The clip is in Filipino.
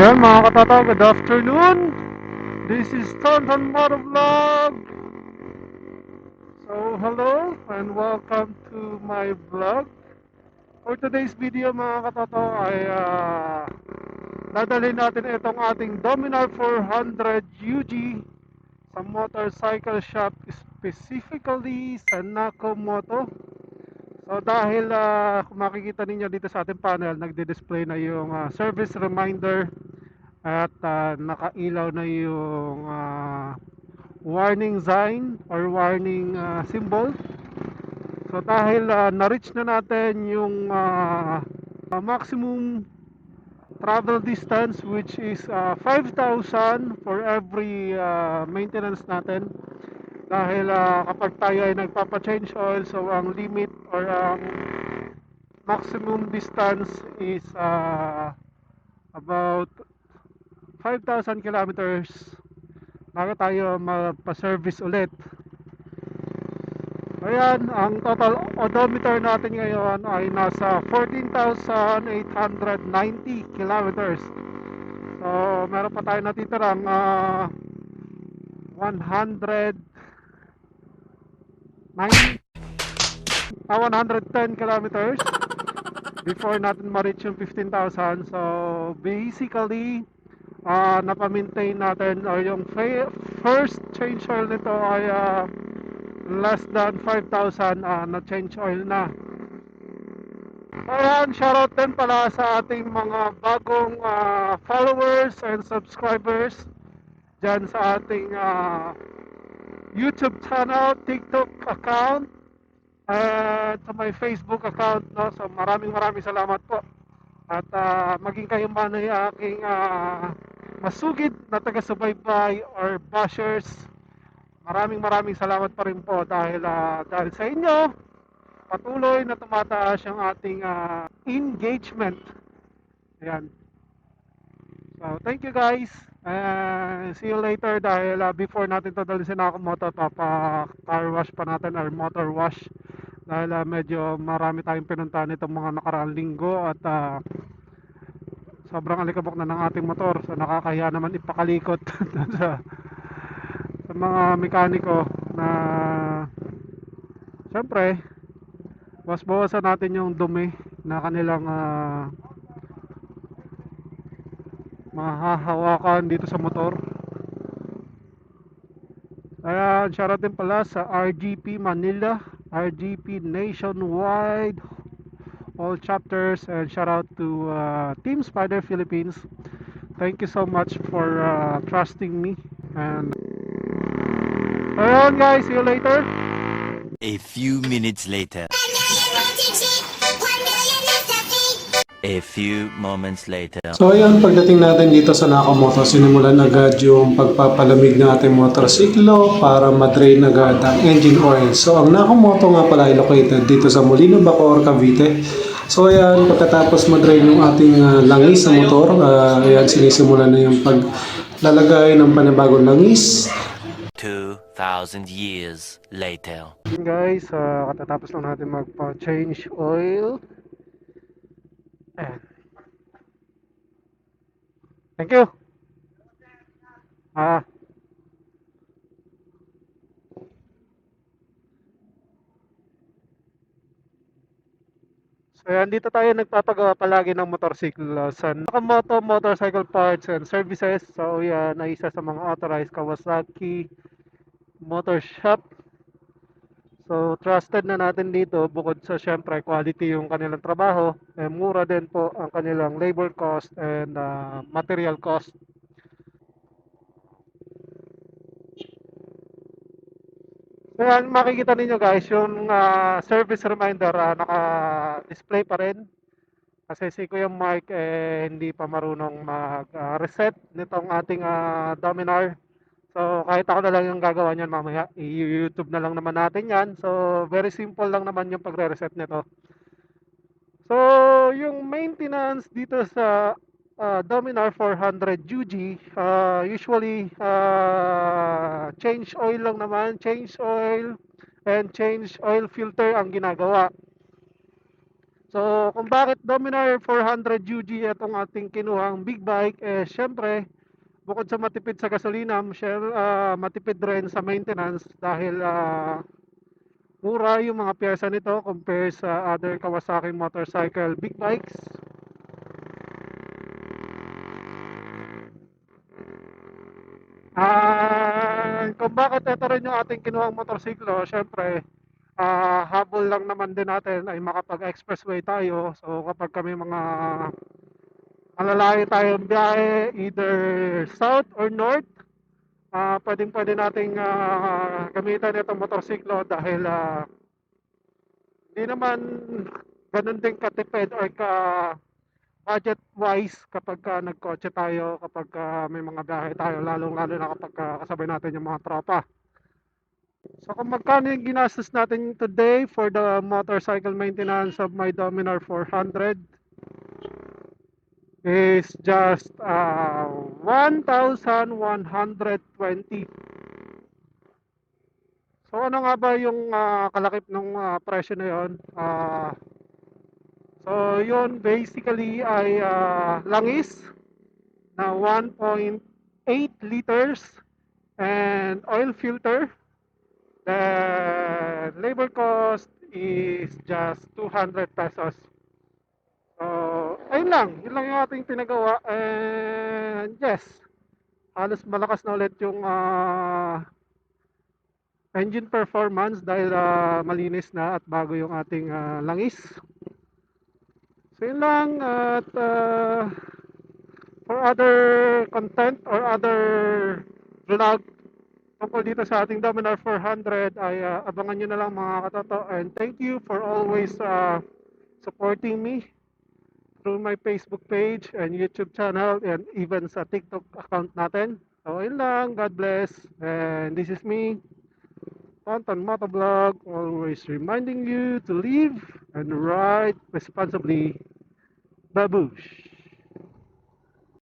Ayan mga katata, good afternoon. This is Tonton Motovlog. So hello and welcome to my vlog. For today's video mga katoto ay uh, dadalhin natin itong ating Dominar 400 UG sa motorcycle shop specifically sa Nakamoto. So dahil uh, kung makikita ninyo dito sa ating panel, nagdi-display na yung uh, service reminder at uh, nakailaw na yung uh, warning sign or warning uh, symbol. So dahil uh, na-reach na natin yung uh, maximum travel distance which is uh, 5,000 for every uh, maintenance natin dahil uh, kapag tayo ay nagpapa-change oil so ang limit or ang maximum distance is uh, about 5,000 kilometers bago tayo magpa-service ulit. Ayan ang total odometer natin ngayon ay nasa 14,890 kilometers. So meron pa tayo natitirang uh, 100 9 ah, 110 kilometers before natin ma-reach yung 15,000 so basically uh, napamaintain natin or yung first change oil nito ay uh, less than 5,000 uh, na change oil na so yan shoutout din pala sa ating mga bagong uh, followers and subscribers dyan sa ating uh, YouTube channel, TikTok account, at sa my Facebook account. No? So maraming maraming salamat po. At uh, maging kayo man ay aking uh, masugid na taga-subaybay or bashers, maraming maraming salamat pa rin po dahil, uh, dahil sa inyo, patuloy na tumataas yung ating uh, engagement. Ayan. So, thank you guys. Uh, see you later dahil uh, before natin to dalhin sa Nakamoto, papa car wash pa natin or motor wash dahil uh, medyo marami tayong pinuntahan itong mga nakaraang linggo at uh, sobrang alikabok na ng ating motor. So nakakahiya naman ipakalikot. Sa, sa mga mekaniko na syempre was bawasan natin yung dumi na kanilang uh, mahahawakan dito sa motor. Kaya shoutout din pala sa RGP Manila RGP Nationwide all chapters and shoutout to uh, Team Spider Philippines thank you so much for uh, trusting me and ayun guys see you later A few minutes later. A few moments later. So ayan, pagdating natin dito sa Nakamoto, sinimulan agad yung pagpapalamig ng ating motorsiklo para madrain agad ang engine oil. So ang Nakamoto nga pala ay located dito sa Molino, Bacoor, Cavite. So ayan, pagkatapos madrain yung ating uh, langis sa motor, uh, ayan, sinisimulan na yung paglalagay ng panibagong langis. 2,000 years later. Guys, uh, katatapos lang natin magpa-change oil. Ayan. Thank you. Ah. So yan, dito tayo nagpapagawa palagi ng motorsiklo sa Nakamoto Motorcycle Parts and Services. So yan, ay isa sa mga authorized Kawasaki Motor Shop. So trusted na natin dito bukod sa syempre quality yung kanilang trabaho, eh, mura din po ang kanilang labor cost and uh, material cost. Yan, makikita ninyo guys, yung uh, service reminder uh, naka-display pa rin. Kasi si Kuya Mark eh, hindi pa marunong mag-reset nitong ating uh, Dominar. So kahit ako na lang yung gagawa niyan mamaya, i-YouTube na lang naman natin yan. So very simple lang naman yung pagre-reset nito. So yung maintenance dito sa uh, Dominar 400 UG, uh, usually uh, change oil lang naman, change oil and change oil filter ang ginagawa. So, kung bakit Dominar 400 UG itong ating kinuhang big bike, eh syempre, bukod sa matipid sa gasolina, ah, matipid rin sa maintenance dahil ah, mura yung mga pyesa nito compare sa other Kawasaki motorcycle big bikes. Ah, kung bakit ito rin yung ating kinuhang motorsiklo, syempre, ah habol lang naman din natin ay makapag-expressway tayo. So kapag kami mga malalayo tayong biyahe, either south or north, ah pwedeng pwede nating ah, gamitan itong motorsiklo dahil ah, hindi naman ganun din katipid or ka budget wise kapag ka nagkotse tayo, kapag ka may mga biyahe tayo, lalong lalo na kapag ka kasabay natin yung mga tropa. So kung magkano yung ginastos natin today for the motorcycle maintenance of my Dominar 400 is just uh, 1,120. So ano nga ba yung ah, kalakip ng ah, presyo na yon? Ah, so yun basically ay ah, langis na 1.8 liters and oil filter The labor cost is just 200 pesos. So, ayun lang. Yun lang yung ating pinagawa. And yes, halos malakas na ulit yung ah, engine performance dahil ah, malinis na at bago yung ating ah, langis. So, yun lang. At ah, for other content or other vlog tungkol dito sa ating Dominar 400 ay ah, abangan nyo na lang mga katoto and thank you for always ah, supporting me through my Facebook page and YouTube channel and even sa TikTok account natin. So yun lang, God bless and this is me, Tonton Motovlog, always reminding you to live and ride responsibly. Babush!